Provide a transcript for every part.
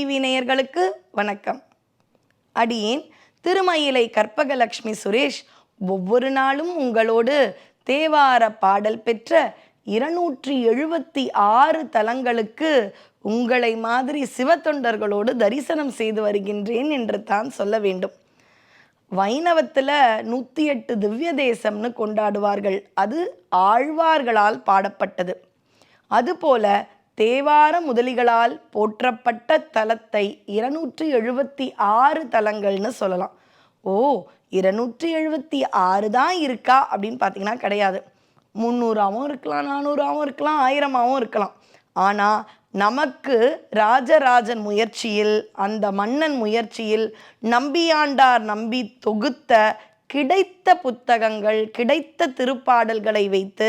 TV நேயர்களுக்கு வணக்கம். அடியேன் திருமயிலை கற்பகலட்சுமி சுரேஷ் ஒவ்வொரு நாளும் உங்களோடு தேவார பாடல் பெற்ற இருநூற்றி எழுபத்தி ஆறு தலங்களுக்கு உங்களை மாதிரி சிவத்தொண்டர்களோடு தரிசனம் செய்து வருகின்றேன் என்று தான் சொல்ல வேண்டும். வைணவத்தில் நூற்றி எட்டு திவ்ய தேசம்னு கொண்டாடுவார்கள். அது ஆழ்வார்களால் பாடப்பட்டது. அதுபோல தேவார முதலிகளால் போற்றப்பட்ட தலத்தை இருநூற்றி எழுபத்தி ஆறு தலங்கள்னு சொல்லலாம். ஓ இருநூற்றி எழுபத்தி ஆறு தான் இருக்கா அப்படின்னு பார்த்தீங்கன்னா கிடையாது. முந்நூறாவும் இருக்கலாம் நானூறாவும் இருக்கலாம் ஆயிரமாவும் இருக்கலாம். ஆனால் நமக்கு ராஜராஜன் முயற்சியில் அந்த மன்னன் முயற்சியில் நம்பியாண்டார் நம்பி தொகுத்த கிடைத்த புத்தகங்கள் கிடைத்த திருப்பாடல்களை வைத்து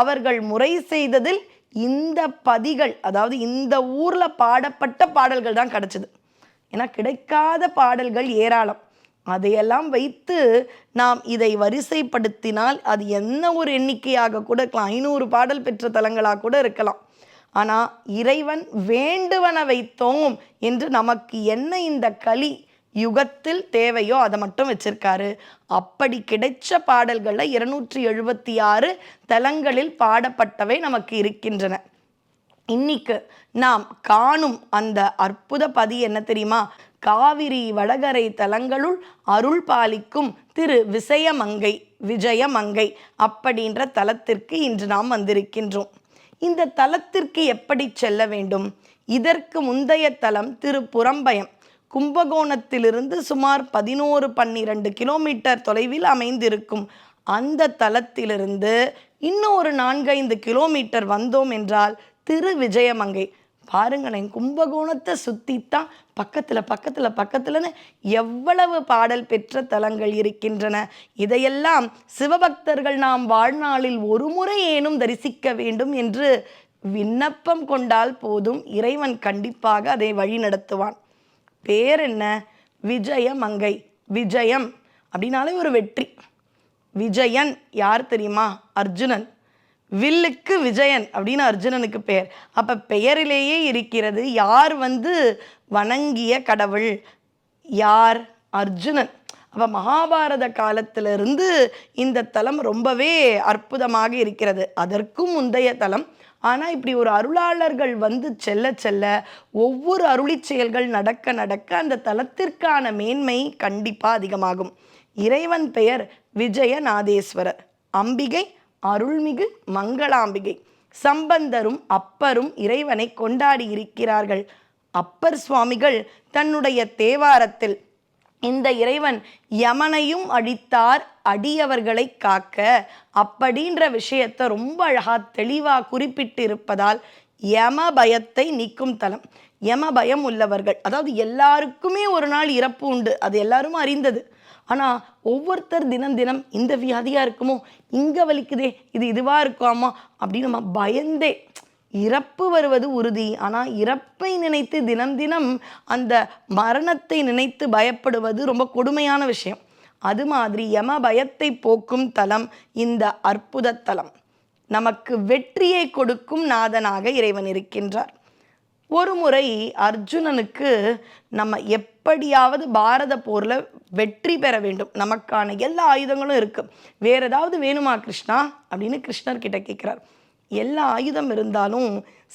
அவர்கள் முறை செய்ததில் இந்த பதிகள் அதாவது இந்த ஊரில் பாடப்பட்ட பாடல்கள் தான் கிடச்சிது. ஏன்னா கிடைக்காத பாடல்கள் ஏராளம். அதையெல்லாம் வைத்து நாம் இதை வரிசைப்படுத்தினால் அது என்ன ஒரு எண்ணிக்கையாக கூட இருக்கலாம். ஐநூறு பாடல் பெற்ற தலங்களாக கூட இருக்கலாம். ஆனால் இறைவன் வேண்டுவன வைத்தோம் என்று நமக்கு என்ன இந்த களி? யுகத்தில் தேவையோ அதை மட்டும் வச்சிருக்காரு. அப்படி கிடைச்ச பாடல்களில் இருநூற்றி எழுபத்தி ஆறு தலங்களில் பாடப்பட்டவை நமக்கு இருக்கின்றன. இன்னைக்கு நாம் காணும் அந்த அற்புத பதி என்ன தெரியுமா? காவிரி வடகரை தலங்களுள் அருள் பாலிக்கும் திரு விசயமங்கை விஜயமங்கை அப்படின்ற தலத்திற்கு இன்று நாம் வந்திருக்கின்றோம். இந்த தலத்திற்கு எப்படி செல்ல வேண்டும்? இதற்கு முந்தைய தலம் திரு புறம்பயம் கும்பகோணத்திலிருந்து சுமார் பதினோரு பன்னிரண்டு கிலோமீட்டர் தொலைவில் அமைந்திருக்கும் அந்த தலத்திலிருந்து இன்னொரு நான்கைந்து கிலோமீட்டர் வந்தோம் என்றால் திரு விஜயமங்கை பாருங்களேன் கும்பகோணத்தை சுற்றித்தான் பக்கத்தில் பக்கத்தில் பக்கத்தில்னு எவ்வளவு பாடல் பெற்ற தலங்கள் இருக்கின்றன. இதையெல்லாம் சிவபக்தர்கள் நாம் வாழ்நாளில் ஒரு முறை ஏனும் தரிசிக்க வேண்டும் என்று விண்ணப்பம் கொண்டால் போதும். இறைவன் கண்டிப்பாக அதை வழி நடத்துவான் பேர் என்ன? விஜயமங்கை. விஜயம் அப்படின்னாலே ஒரு வெற்றி. விஜயன் யார் தெரியுமா? அர்ஜுனன். வில்லுக்கு விஜயன் அப்படின்னு அர்ஜுனனுக்கு பெயர் அப்போ பெயரிலேயே இருக்கிறது யார் வந்து வணங்கிய கடவுள்? யார்? அர்ஜுனன். அப்போ மகாபாரத காலத்திலிருந்து இந்த தலம் ரொம்பவே அற்புதமாக இருக்கிறது. அதற்கும் முந்தைய தலம் ஆனால் இப்படி ஒரு அருளாளர்கள் வந்து செல்ல செல்ல ஒவ்வொரு அருளி செயல்கள் நடக்க நடக்க அந்த தலத்திற்கான மேன்மை கண்டிப்பாக அதிகமாகும். இறைவன் பெயர் விஜயநாதேஸ்வரர். அம்பிகை அருள்மிகு மங்களாம்பிகை. சம்பந்தரும் அப்பரும் இறைவனை கொண்டாடி இருக்கிறார்கள். அப்பர் சுவாமிகள் தன்னுடைய தேவாரத்தில் இந்த இறைவன் யமனையும் அழித்தார் அடியவர்களை காக்க. அப்படின்ற விஷயத்தை ரொம்ப அழகா தெளிவா குறிப்பிட்டு இருப்பதால் யம பயத்தை நீக்கும் தலம். யம பயம் உள்ளவர்கள் அதாவது எல்லாருக்குமே ஒரு நாள் இறப்பு உண்டு அது எல்லாரும் அறிந்தது. ஆனால் ஒவ்வொருத்தர் தினம் தினம் இந்த வியாதியாக இருக்குமோ இங்கே வலிக்குதே இது இதுவாக இருக்குமா அப்படின்னு நம்ம பயந்தே இறப்பு வருவது உறுதி. ஆனால் இறப்பை நினைத்து தினம் தினம் அந்த மரணத்தை நினைத்து பயப்படுவது ரொம்ப கொடுமையான விஷயம். அது மாதிரி யம பயத்தை போக்கும் தலம் இந்த அற்புத தலம். நமக்கு வெற்றியை கொடுக்கும் நாதனாக இறைவன் இருக்கின்றார். ஒரு முறை அர்ஜுனனுக்கு நம்ம எப்படியாவது பாரத போரில் வெற்றி பெற வேண்டும். நமக்கான எல்லா ஆயுதங்களும் இருக்குது வேறு ஏதாவது வேணுமா கிருஷ்ணா? அப்படின்னு கிருஷ்ணர் கிட்ட கேட்குறார் எல்லா ஆயுதம் இருந்தாலும்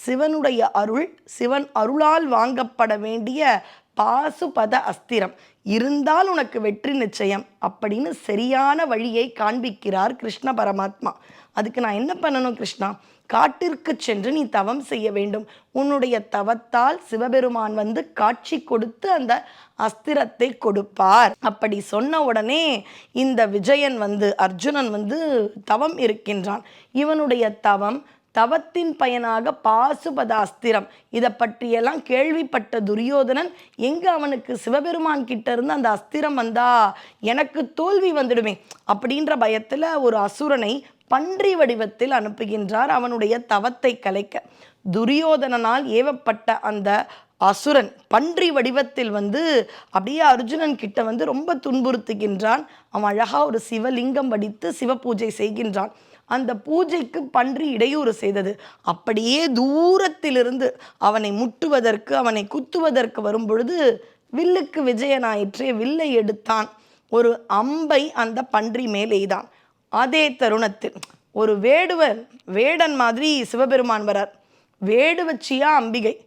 சிவனுடைய அருள் சிவன் அருளால் வாங்கப்பட வேண்டிய பாசுபத அஸ்திரம். இருந்தால் உனக்கு வெற்றி நிச்சயம் அப்படின்னு சரியான வழியை காண்பிக்கிறார் கிருஷ்ண பரமாத்மா. அதுக்கு நான் என்ன பண்ணணும் கிருஷ்ணா? காட்டிற்கு சென்று நீ தவம் செய்ய வேண்டும். உன்னுடைய தவத்தால் சிவபெருமான் வந்து காட்சி கொடுத்து அந்த அஸ்திரத்தை கொடுப்பார். அப்படி சொன்ன உடனே இந்த விஜயன் வந்து அர்ஜுனன் வந்து தவம் இருக்கின்றான். இவனுடைய தவம் தவத்தின் பயனாக பாசுபத அஸ்திரம். இதை பற்றியெல்லாம் கேள்விப்பட்ட துரியோதனன் எங்கே அவனுக்கு சிவபெருமான் கிட்ட இருந்து அந்த அஸ்திரம் வந்தா? எனக்கு தோல்வி வந்துடுமே. அப்படின்ற பயத்தில் ஒரு அசுரனை பன்றி வடிவத்தில் அனுப்புகின்றார். அவனுடைய தவத்தை கலைக்க துரியோதனனால் ஏவப்பட்ட அந்த அசுரன் பன்றி வடிவத்தில் வந்து அப்படியே அர்ஜுனன் கிட்ட வந்து ரொம்ப துன்புறுத்துகின்றான். அவன் அழகா ஒரு சிவலிங்கம் வடித்து சிவ பூஜை செய்கின்றான். அந்த பூஜைக்கு பன்றி இடையூறு செய்தது. அப்படியே தூரத்திலிருந்து அவனை முட்டுவதற்கு அவனை குத்துவதற்கு வரும் பொழுது வில்லுக்கு விஜயனாயிற்றே வில்லை எடுத்தான். ஒரு அம்பை அந்த பன்றி மேல் எய்தான் அதே தருணத்தில் ஒரு வேடுவர் வேடன் மாதிரி சிவபெருமான் வரார். வேடுவச்சியா அம்பிகை.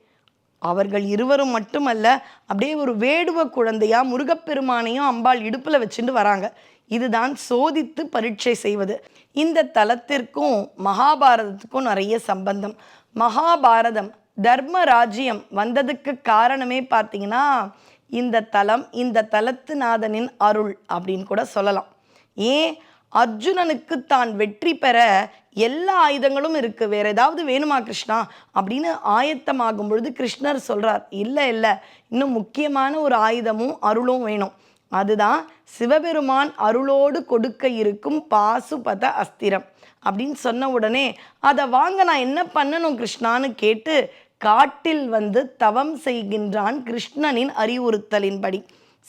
அவர்கள் இருவரும் மட்டுமல்ல அப்படியே ஒரு வேடுவ குழந்தையா முருகப்பெருமானையும் அம்பாள் இடுப்பில் வச்சுட்டு வராங்க. இதுதான் சோதித்து பரீட்சை செய்வது. இந்த தலத்திற்கும் மகாபாரதத்துக்கும் நிறைய சம்பந்தம். மகாபாரதம் தர்ம ராஜ்யம் வந்ததுக்கு காரணமே பார்த்தீங்கன்னா இந்த தலம் இந்த தலத்துநாதனின் அருள் அப்படின்னு கூட சொல்லலாம். ஏன்? அர்ஜுனனுக்கு தான் வெற்றி பெற எல்லா ஆயுதங்களும் இருக்கு. வேற ஏதாவது வேணுமா கிருஷ்ணா? அப்படின்னு ஆயத்தமாகும் பொழுது கிருஷ்ணர் சொல்றார் இல்லை இல்லை. இன்னும் முக்கியமான ஒரு ஆயுதமும் அருளும் வேணும். அதுதான் சிவபெருமான் அருளோடு கொடுக்க இருக்கும் பாசுபத அஸ்திரம். அப்படின்னு சொன்ன உடனே அதை வாங்க நான் என்ன பண்ணணும் கிருஷ்ணான்னு கேட்டு காட்டில் வந்து தவம் செய்கின்றான் கிருஷ்ணனின் அறிவுறுத்தலின்படி.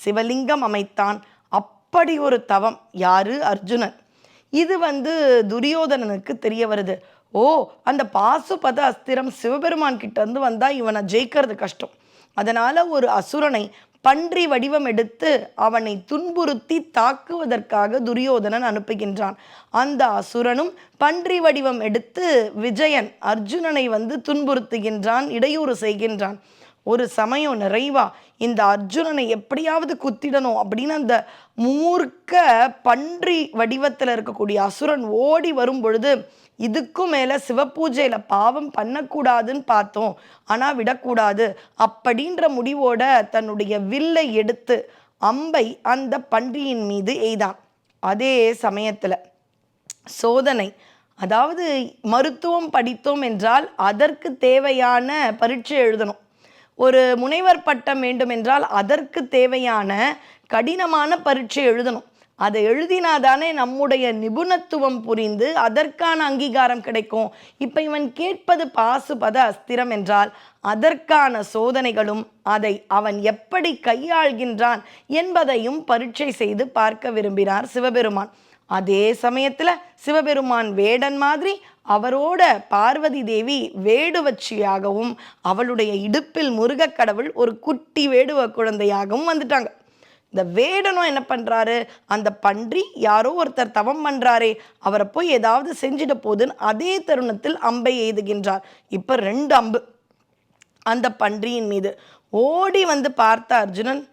சிவலிங்கம் அமைத்தான். அப்படி ஒரு தவம். யாரு? அர்ஜுனன். இது வந்து துரியோதனனுக்கு தெரிய வருது. ஓ அந்த பாசுபத அஸ்திரம் சிவபெருமான் கிட்ட இருந்து வந்தா இவனை ஜெயிக்கிறது கஷ்டம். அதனால ஒரு அசுரனை பன்றி வடிவம் எடுத்து அவனை துன்புறுத்தி தாக்குவதற்காக துரியோதனன் அனுப்புகின்றான். அந்த அசுரனும் பன்றி வடிவம் எடுத்து விஜயன் அர்ஜுனனை வந்து துன்புறுத்துகின்றான் இடையூறு செய்கின்றான். ஒரு சமயம் நிறைவா இந்த அர்ஜுனனை எப்படியாவது குத்திடணும் அப்படின்னு அந்த மூர்க்க பன்றி வடிவத்தில் இருக்கக்கூடிய அசுரன் ஓடி வரும் பொழுது இதுக்கும் மேலே சிவபூஜையில் பாவம் பண்ணக்கூடாதுன்னு பார்த்தோம். ஆனால் விடக்கூடாது. அப்படின்ற முடிவோட தன்னுடைய வில்லை எடுத்து அம்பை அந்த பன்றியின் மீது எய்தான். அதே சமயத்தில் சோதனை அதாவது மருத்துவம் படித்தோம் என்றால் அதற்கு தேவையான பரீட்சை எழுதணும். ஒரு முனைவர் பட்டம் வேண்டும் என்றால் அதற்கு தேவையான கடினமான பரீட்சை எழுதணும். அதை எழுதினாதானே நம்முடைய நிபுணத்துவம் புரிந்து அதற்கான அங்கீகாரம் கிடைக்கும். இப்போ இவன் கேட்பது பாசுபத அஸ்திரம் என்றால் அதற்கான சோதனைகளும் அதை அவன் எப்படி கையாள்கின்றான் என்பதையும் பரீட்சை செய்து பார்க்க விரும்பினார் சிவபெருமான். அதே சமயத்தில் சிவபெருமான் வேடன் மாதிரி அவரோட பார்வதி தேவி வேடுவச்சியாகவும் அவளுடைய இடுப்பில் முருகக் கடவுள் ஒரு குட்டி வேடுவ குழந்தையாகவும் வந்துட்டாங்க. இந்த வேடனும் என்ன பண்ணுறாரு அந்த பன்றி யாரோ ஒருத்தர் தவம் பண்ணுறாரே அவரை போய் ஏதாவது செஞ்சிட போதுன்னு அதே தருணத்தில் அம்பை எய்துகின்றார். இப்போ ரெண்டு அம்பு. அந்த பன்றியின் மீது ஓடி வந்து பார்த்த அர்ஜுனன்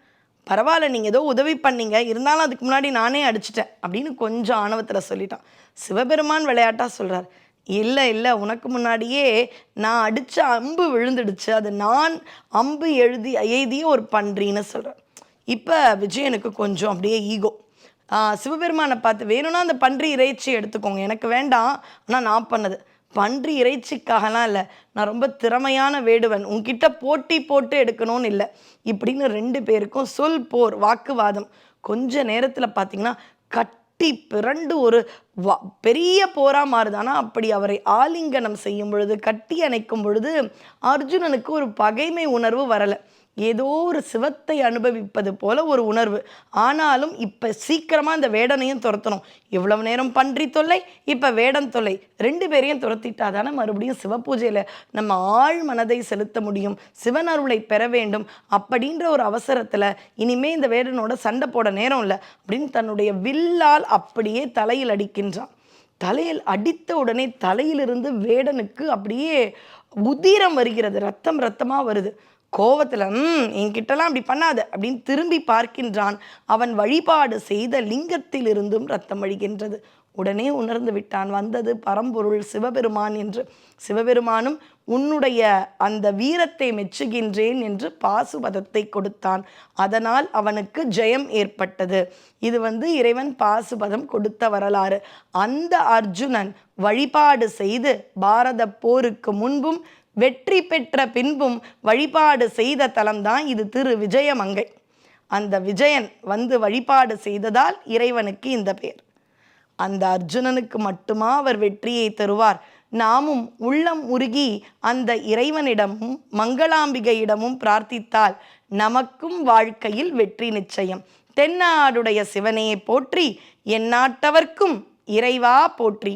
பரவாயில்ல நீங்கள் ஏதோ உதவி பண்ணீங்க. இருந்தாலும் அதுக்கு முன்னாடி நானே அடிச்சிட்டேன் அப்படின்னு கொஞ்சம் ஆணவத்தில் சொல்லிட்டான். சிவபெருமான் விளையாட்டாக சொல்கிறார் இல்லை இல்லை உனக்கு முன்னாடியே நான் அடித்த அம்பு விழுந்துடுச்சு. அது நான் அம்பு எழுதி எய்திய ஒரு பன்றின்னு சொல்கிறேன் இப்போ விஜயனுக்கு கொஞ்சம் அப்படியே ஈகோ. சிவபெருமானை பார்த்து வேணும்னா அந்த பன்றி இறைச்சி எடுத்துக்கோங்க. எனக்கு வேண்டாம் ஆனால் நான் பண்ணது. பன்றி இறைச்சிக்காகலாம் இல்லை. நான் ரொம்ப திறமையான வேடுவன். உன்கிட்ட போட்டி போட்டு எடுக்கணும்னு இல்லை. இப்படின்னு ரெண்டு பேருக்கும் சொல் போர் வாக்குவாதம். கொஞ்ச நேரத்தில் பார்த்தீங்கன்னா கட்டி பிறண்டு ஒரு வா பெரிய போரா மாறுதானா? அப்படி அவரை ஆலிங்கனம் செய்யும் பொழுது கட்டி அணைக்கும் பொழுது அர்ஜுனனுக்கு ஒரு பகைமை உணர்வு வரலை. ஏதோ ஒரு சிவத்தை அனுபவிப்பது போல ஒரு உணர்வு. ஆனாலும் இப்போ சீக்கிரமாக அந்த வேடனையும் துரத்தணும். இவ்வளவு நேரம் பன்றி தொல்லை இப்போ வேடன் தொல்லை. ரெண்டு பேரையும் துரத்திட்டா தானே மறுபடியும் சிவபூஜையில் நம்ம ஆழ் மனதை செலுத்த முடியும். சிவன் அருளை பெற வேண்டும். அப்படின்ற ஒரு அவசரத்தில் இனிமே இந்த வேடனோட சண்டை போட நேரம் இல்லை அப்படின்னு தன்னுடைய வில்லால் அப்படியே தலையில் அடிக்கின்றான். தலையில் அடித்த உடனே தலையிலிருந்து வேடனுக்கு அப்படியே உதிரம் வருகிறது. ரத்தம் ரத்தமாக வருது. கோவத்தில் ம் என்கிட்டலாம் அப்படி பண்ணாத அப்படின்னு திரும்பி பார்க்கின்றான். அவன் வழிபாடு செய்த லிங்கத்திலிருந்தும் ரத்தம் வழிகின்றது உடனே உணர்ந்து விட்டான் வந்தது பரம்பொருள் சிவபெருமான் என்று. சிவபெருமானும் உன்னுடைய அந்த வீரத்தை மெச்சுகின்றேன் என்று பாசுபதத்தை கொடுத்தான். அதனால் அவனுக்கு ஜெயம் ஏற்பட்டது. இது வந்து இறைவன் பாசுபதம் கொடுத்த வரலாறு. அந்த அர்ஜுனன் வழிபாடு செய்து பாரத போருக்கு முன்பும் வெற்றி பெற்ற பின்பும் வழிபாடு செய்த தலம்தான் இது திரு விஜயமங்கை. அந்த விஜயன் வந்து வழிபாடு செய்ததால் இறைவனுக்கு இந்த பெயர். அந்த அர்ஜுனனுக்கு மட்டுமா அவர் வெற்றியை தருவார்? நாமும் உள்ளம் உருகி அந்த இறைவனிடமும் மங்களாம்பிகையிடமும் பிரார்த்தித்தால் நமக்கும் வாழ்க்கையில் வெற்றி நிச்சயம். தென்னாடுடைய சிவனையை போற்றி எந்நாட்டவர்க்கும் இறைவா போற்றி.